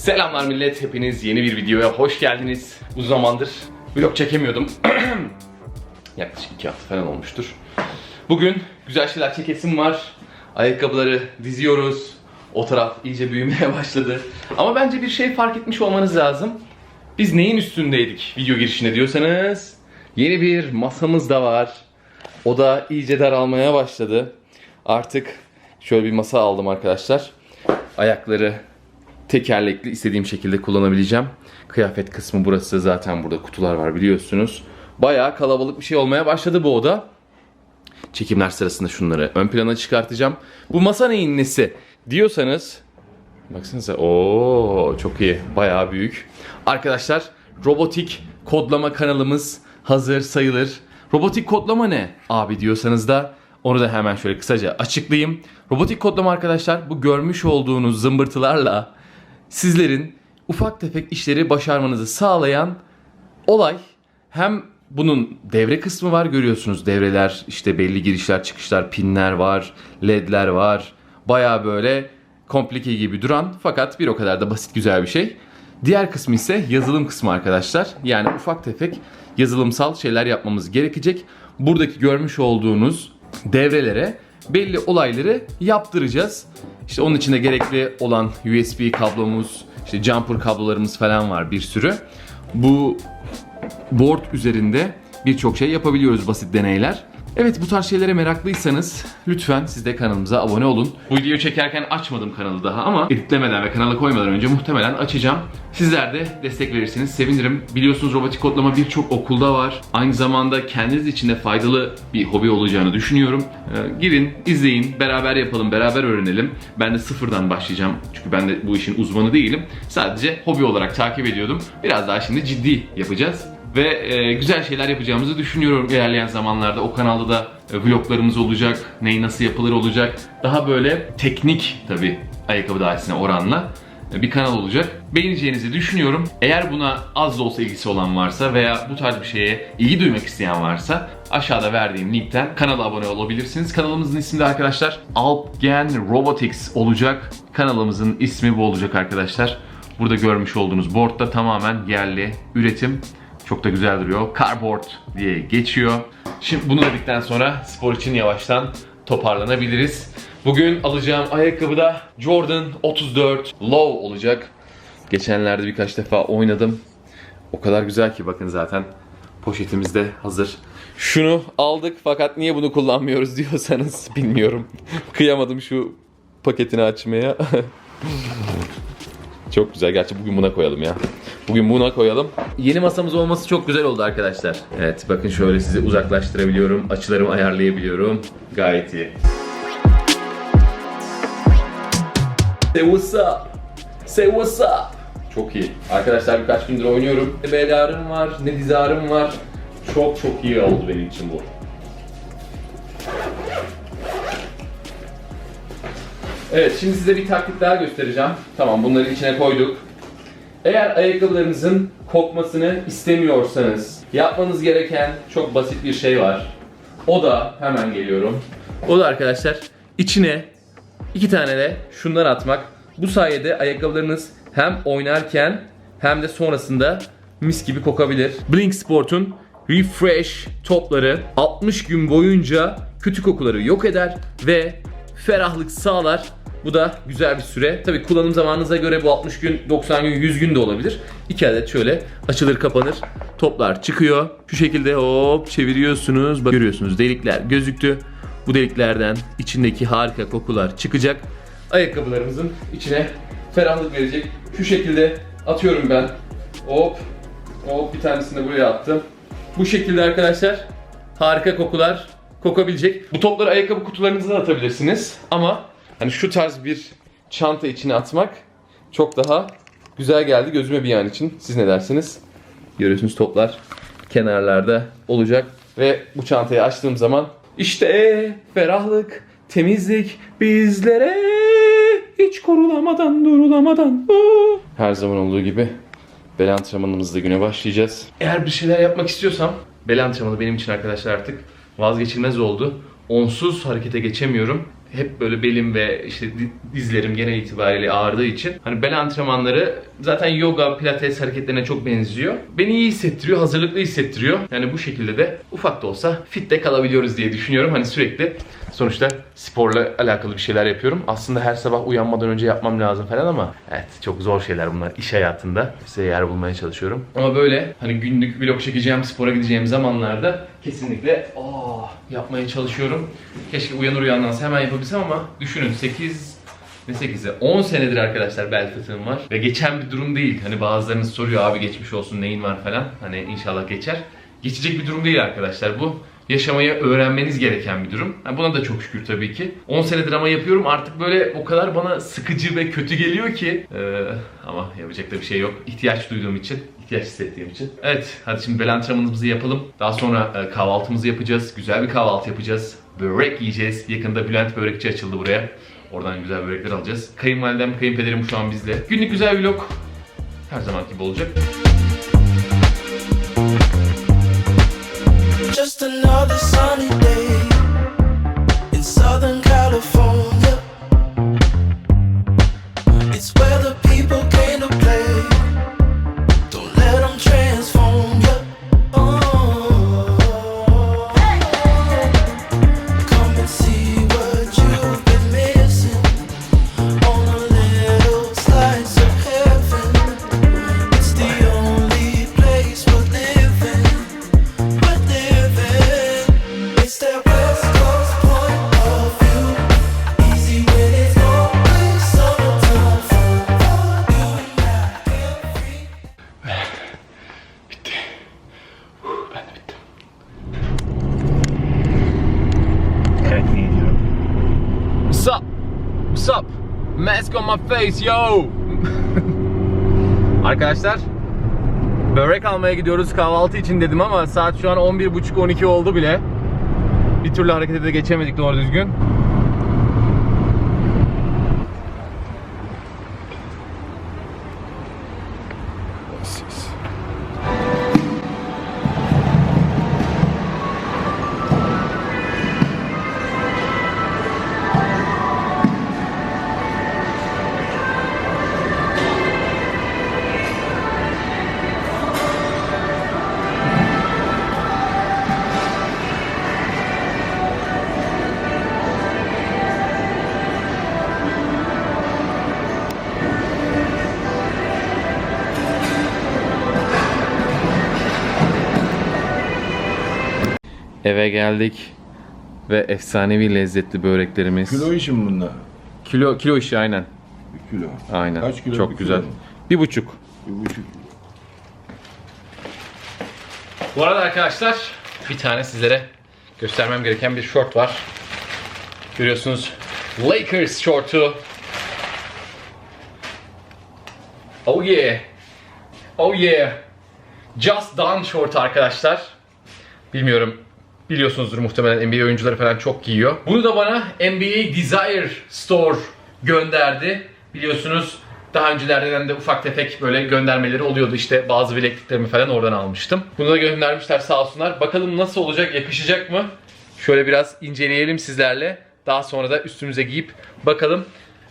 Selamlar millet, hepiniz yeni bir videoya hoş geldiniz. Uzun zamandır vlog çekemiyordum. Yaklaşık iki hafta falan olmuştur. Bugün güzel şeyler çekesim var. Ayakkabıları diziyoruz. O taraf iyice büyümeye başladı. Ama bence bir şey fark etmiş olmanız lazım. Biz neyin üstündeydik video girişinde diyorsanız yeni bir masamız da var. O da iyice daralmaya başladı. Artık şöyle bir masa aldım arkadaşlar. Ayakları tekerlekli istediğim şekilde kullanabileceğim. Kıyafet kısmı burası zaten burada kutular var biliyorsunuz. Bayağı kalabalık bir şey olmaya başladı bu oda. Çekimler sırasında şunları ön plana çıkartacağım. Bu masa neyin nesi diyorsanız Baksanıza o çok iyi. Bayağı büyük. Arkadaşlar robotik kodlama kanalımız hazır sayılır. Robotik kodlama ne abi diyorsanız da onu da hemen şöyle kısaca açıklayayım. Robotik kodlama arkadaşlar bu görmüş olduğunuz zımbırtılarla sizlerin ufak tefek işleri başarmanızı sağlayan olay. Hem bunun devre kısmı var görüyorsunuz. Devreler işte belli girişler çıkışlar pinler var. Ledler var. Baya böyle komplike gibi duran fakat bir o kadar da basit güzel bir şey. Diğer kısmı ise yazılım kısmı arkadaşlar. Yani ufak tefek yazılımsal şeyler yapmamız gerekecek. Buradaki görmüş olduğunuz devrelere belli olayları yaptıracağız. İşte onun içinde gerekli olan USB kablomuz, işte jumper kablolarımız falan var bir sürü. Bu board üzerinde birçok şey yapabiliyoruz basit deneyler. Evet bu tarz şeylere meraklıysanız lütfen siz de kanalımıza abone olun. Bu videoyu çekerken açmadım kanalı daha ama editlemeden ve kanala koymadan önce muhtemelen açacağım. Sizler de destek verirseniz sevinirim. Biliyorsunuz robotik kodlama birçok okulda var. Aynı zamanda kendiniz için de faydalı bir hobi olacağını düşünüyorum. Ee, girin, izleyin, beraber yapalım, beraber öğrenelim. Ben de sıfırdan başlayacağım. Çünkü ben de bu işin uzmanı değilim. Sadece hobi olarak takip ediyordum. Biraz daha şimdi ciddi yapacağız ve e, güzel şeyler yapacağımızı düşünüyorum ilerleyen zamanlarda. O kanalda da e, vloglarımız olacak, neyi nasıl yapılır olacak. Daha böyle teknik tabi ayakkabı dairesine oranla e, bir kanal olacak. Beğeneceğinizi düşünüyorum. Eğer buna az da olsa ilgisi olan varsa veya bu tarz bir şeye ilgi duymak isteyen varsa aşağıda verdiğim linkten kanala abone olabilirsiniz. Kanalımızın ismi de arkadaşlar Alpgen Robotics olacak. Kanalımızın ismi bu olacak arkadaşlar. Burada görmüş olduğunuz boardda tamamen yerli üretim. Çok da güzel duruyor. Cardboard diye geçiyor. Şimdi bunu dedikten sonra spor için yavaştan toparlanabiliriz. Bugün alacağım ayakkabı da Jordan 34 Low olacak. Geçenlerde birkaç defa oynadım. O kadar güzel ki bakın zaten poşetimiz de hazır. Şunu aldık fakat niye bunu kullanmıyoruz diyorsanız bilmiyorum. Kıyamadım şu paketini açmaya. Çok güzel. Gerçi bugün buna koyalım ya. Bugün buna koyalım. Yeni masamız olması çok güzel oldu arkadaşlar. Evet bakın şöyle sizi uzaklaştırabiliyorum. Açılarımı ayarlayabiliyorum. Gayet iyi. Say what's up? Say what's up? Çok iyi. Arkadaşlar birkaç gündür oynuyorum. Ne bel ağrım var, ne diz ağrım var. Çok çok iyi oldu benim için bu. Evet şimdi size bir taktik daha göstereceğim. Tamam bunları içine koyduk. Eğer ayakkabılarınızın kokmasını istemiyorsanız yapmanız gereken çok basit bir şey var. O da hemen geliyorum. O da arkadaşlar içine iki tane de şundan atmak. Bu sayede ayakkabılarınız hem oynarken hem de sonrasında mis gibi kokabilir. Blink Sport'un Refresh topları 60 gün boyunca kötü kokuları yok eder ve ferahlık sağlar. Bu da güzel bir süre. Tabi kullanım zamanınıza göre bu 60 gün, 90 gün, 100 gün de olabilir. İki adet şöyle açılır kapanır. Toplar çıkıyor. Şu şekilde hop çeviriyorsunuz. Bak görüyorsunuz delikler gözüktü. Bu deliklerden içindeki harika kokular çıkacak. Ayakkabılarımızın içine ferahlık verecek. Şu şekilde atıyorum ben. Hop hop bir tanesini de buraya attım. Bu şekilde arkadaşlar harika kokular kokabilecek. Bu topları ayakkabı kutularınıza atabilirsiniz. Ama hani şu tarz bir çanta içine atmak çok daha güzel geldi gözüme bir an için. Siz ne dersiniz? Görüyorsunuz toplar kenarlarda olacak. Ve bu çantayı açtığım zaman işte ferahlık, temizlik bizlere hiç korulamadan durulamadan. Her zaman olduğu gibi bel antrenmanımızla güne başlayacağız. Eğer bir şeyler yapmak istiyorsam bel antrenmanı benim için arkadaşlar artık vazgeçilmez oldu. Onsuz harekete geçemiyorum. Hep böyle belim ve işte di- dizlerim genel itibariyle ağrıdığı için hani bel antrenmanları zaten yoga, pilates hareketlerine çok benziyor. Beni iyi hissettiriyor, hazırlıklı hissettiriyor. Yani bu şekilde de ufak da olsa fit de kalabiliyoruz diye düşünüyorum. Hani sürekli sonuçta sporla alakalı bir şeyler yapıyorum. Aslında her sabah uyanmadan önce yapmam lazım falan ama evet çok zor şeyler bunlar iş hayatında. Size yer bulmaya çalışıyorum. Ama böyle hani günlük vlog çekeceğim, spora gideceğim zamanlarda kesinlikle aa, yapmaya çalışıyorum. Keşke uyanır uyanmaz hemen yapabilsem ama düşünün 8 ne 8'e 10 senedir arkadaşlar bel fıtığım var. Ve geçen bir durum değil. Hani bazılarınız soruyor abi geçmiş olsun neyin var falan. Hani inşallah geçer. Geçecek bir durum değil arkadaşlar bu. Yaşamayı öğrenmeniz gereken bir durum. Buna da çok şükür tabii ki. 10 senedir ama yapıyorum artık böyle o kadar bana sıkıcı ve kötü geliyor ki. Ee, ama yapacak da bir şey yok. İhtiyaç duyduğum için, ihtiyaç hissettiğim için. Evet hadi şimdi bel antrenmanımızı yapalım. Daha sonra kahvaltımızı yapacağız. Güzel bir kahvaltı yapacağız. Börek yiyeceğiz. Yakında Bülent Börekçi açıldı buraya. Oradan güzel börekler alacağız. Kayınvalidem, kayınpederim şu an bizle. Günlük güzel vlog. Her zaman gibi olacak. Another sunny Mask on my face yo. Arkadaşlar börek almaya gidiyoruz kahvaltı için dedim ama saat şu an 11.30-12 oldu bile. Bir türlü harekete de geçemedik doğru düzgün. Eve geldik ve efsanevi lezzetli böreklerimiz. Kilo işi mi bunlar? Kilo, kilo işi aynen. Bir kilo. Aynen. Kaç kilo? Çok Bir güzel. kilo mu? Bir buçuk. Bir buçuk. Bu arada arkadaşlar bir tane sizlere göstermem gereken bir short var. Görüyorsunuz Lakers shortu. Oh yeah. Oh yeah. Just Done short arkadaşlar. Bilmiyorum biliyorsunuzdur muhtemelen NBA oyuncuları falan çok giyiyor. Bunu da bana NBA Desire Store gönderdi. Biliyorsunuz daha öncelerden de ufak tefek böyle göndermeleri oluyordu işte bazı bilekliklerimi falan oradan almıştım. Bunu da göndermişler sağ olsunlar. Bakalım nasıl olacak, yakışacak mı? Şöyle biraz inceleyelim sizlerle. Daha sonra da üstümüze giyip bakalım.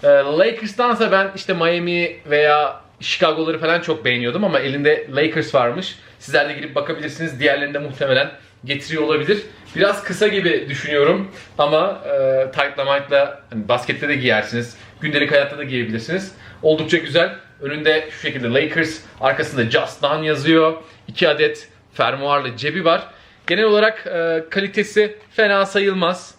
Ee, Lakers'tansa ben işte Miami veya Chicago'ları falan çok beğeniyordum ama elinde Lakers varmış. Sizler de girip bakabilirsiniz. Diğerlerini de muhtemelen getiriyor olabilir. Biraz kısa gibi düşünüyorum ama e, tight'la hani baskette de giyersiniz. Gündelik hayatta da giyebilirsiniz. Oldukça güzel. Önünde şu şekilde Lakers, arkasında Just Done yazıyor. 2 adet fermuarlı cebi var. Genel olarak e, kalitesi fena sayılmaz.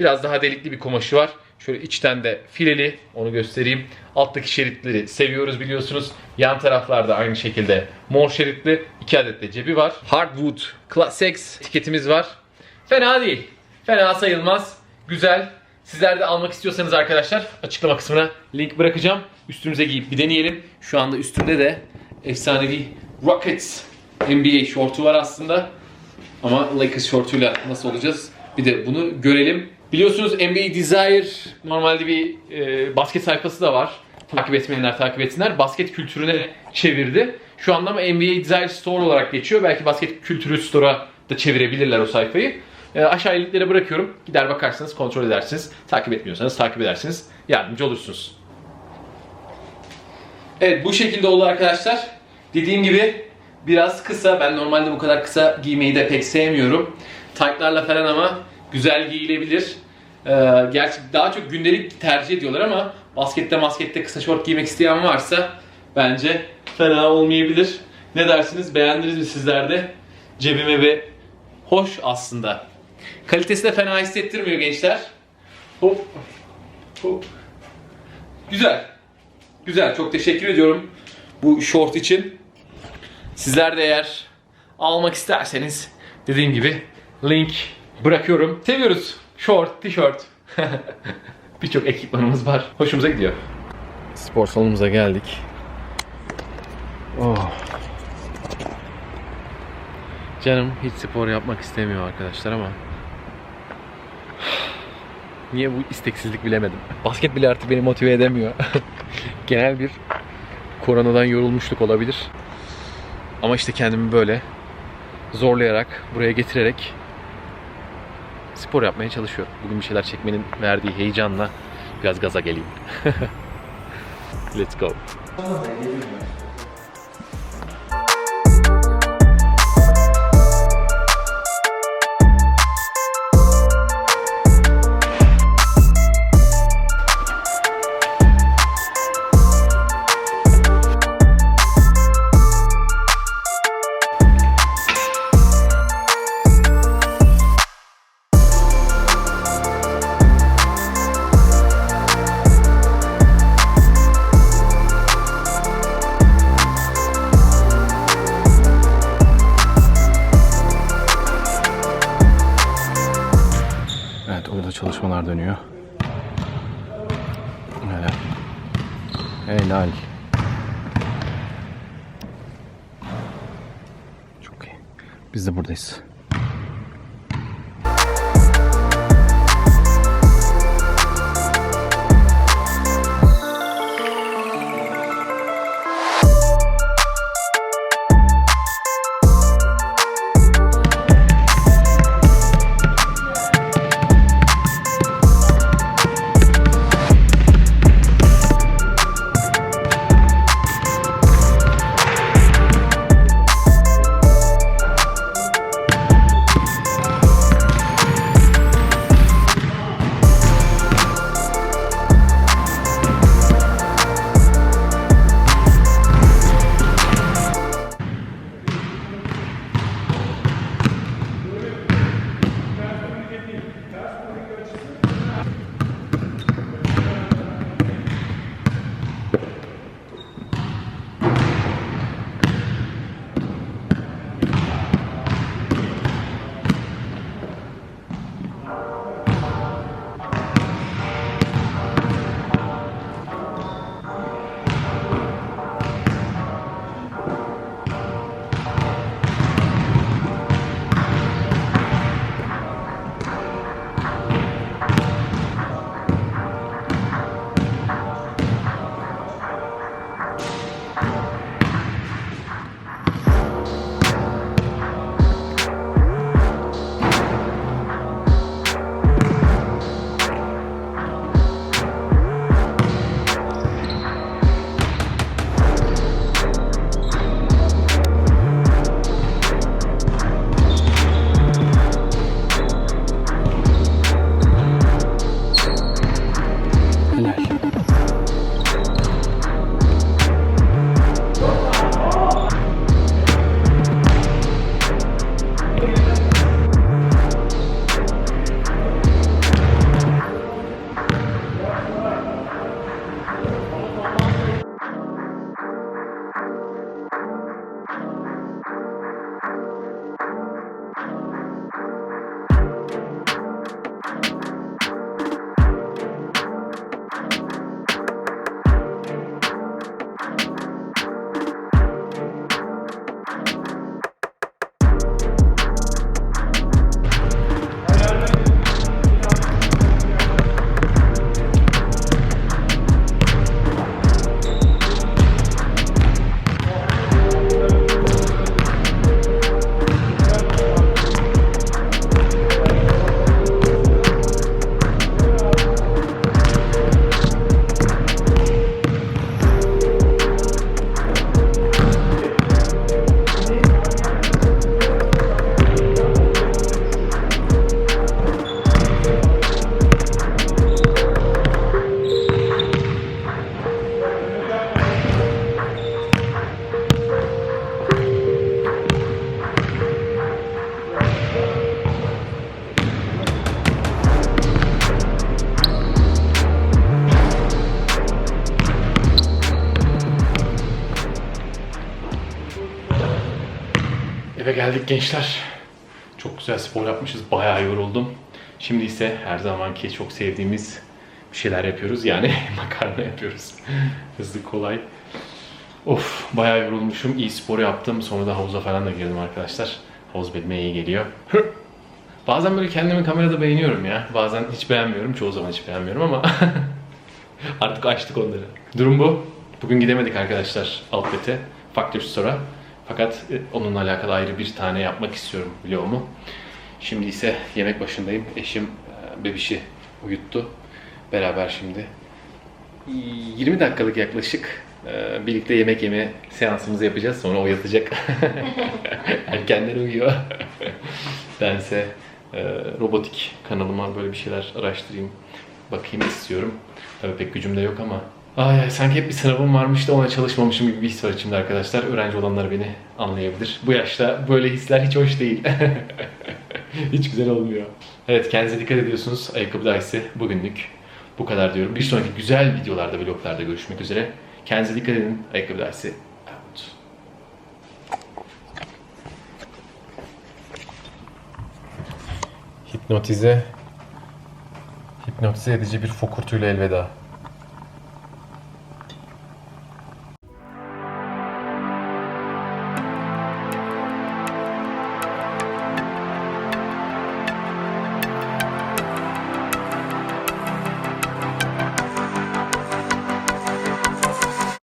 Biraz daha delikli bir kumaşı var. Şöyle içten de fileli onu göstereyim. Alttaki şeritleri seviyoruz biliyorsunuz. Yan taraflarda aynı şekilde mor şeritli iki adet de cebi var. Hardwood Class X etiketimiz var. Fena değil. Fena sayılmaz. Güzel. Sizler de almak istiyorsanız arkadaşlar açıklama kısmına link bırakacağım. Üstümüze giyip bir deneyelim. Şu anda üstümde de efsanevi Rockets NBA şortu var aslında. Ama Lakers şortuyla nasıl olacağız? Bir de bunu görelim. Biliyorsunuz NBA Desire normalde bir e, basket sayfası da var. Takip etmeyenler takip etsinler. Basket kültürüne çevirdi. Şu anda ama NBA Desire Store olarak geçiyor. Belki basket kültürü store'a da çevirebilirler o sayfayı. E, aşağı linklere bırakıyorum. Gider bakarsınız, kontrol edersiniz. Takip etmiyorsanız takip edersiniz. Yardımcı olursunuz. Evet bu şekilde oldu arkadaşlar. Dediğim gibi biraz kısa. Ben normalde bu kadar kısa giymeyi de pek sevmiyorum. Taytlarla falan ama güzel giyilebilir. Ee, gerçi daha çok gündelik tercih ediyorlar ama baskette maskette kısa şort giymek isteyen varsa bence fena olmayabilir. Ne dersiniz? Beğendiniz mi sizler de? Cebime ve hoş aslında. Kalitesi de fena hissettirmiyor gençler. Hop. Hop. Güzel. Güzel. Çok teşekkür ediyorum bu short için. Sizler de eğer almak isterseniz dediğim gibi link bırakıyorum. Seviyoruz. Short, tişört. Birçok ekipmanımız var. Hoşumuza gidiyor. Spor salonumuza geldik. Oh. Canım hiç spor yapmak istemiyor arkadaşlar ama Niye bu isteksizlik bilemedim. Basket bile artık beni motive edemiyor. Genel bir koronadan yorulmuşluk olabilir. Ama işte kendimi böyle zorlayarak, buraya getirerek spor yapmaya çalışıyorum. Bugün bir şeyler çekmenin verdiği heyecanla biraz gaza geleyim. Let's go. Çalışmalar dönüyor. Helal. Helal. Çok iyi. Biz de buradayız. Gençler. Çok güzel spor yapmışız. Bayağı yoruldum. Şimdi ise her zamanki çok sevdiğimiz bir şeyler yapıyoruz. Yani makarna yapıyoruz. Hızlı kolay. Of bayağı yorulmuşum. İyi spor yaptım. Sonra da havuza falan da girdim arkadaşlar. Havuz benim iyi geliyor. Bazen böyle kendimi kamerada beğeniyorum ya. Bazen hiç beğenmiyorum. Çoğu zaman hiç beğenmiyorum ama artık açtık onları. Durum bu. Bugün gidemedik arkadaşlar Outlet'e. Factory Store'a. Fakat e, onunla alakalı ayrı bir tane yapmak istiyorum vlogumu. Şimdi ise yemek başındayım. Eşim e, bebişi uyuttu. Beraber şimdi 20 dakikalık yaklaşık e, birlikte yemek yeme seansımızı yapacağız. Sonra o yatacak. Erkenden uyuyor. Bense robotik kanalıma böyle bir şeyler araştırayım. Bakayım istiyorum. Tabii pek gücüm de yok ama. Ay ay sanki hep bir sınavım varmış da ona çalışmamışım gibi bir his var içimde arkadaşlar. Öğrenci olanlar beni anlayabilir. Bu yaşta böyle hisler hiç hoş değil. hiç güzel olmuyor. Evet kendinize dikkat ediyorsunuz. Ayakkabı dersi bugünlük bu kadar diyorum. Bir sonraki güzel videolarda, vloglarda görüşmek üzere. Kendinize dikkat edin. Ayakkabı dersi out. Hipnotize hipnotize edici bir fokurtuyla elveda.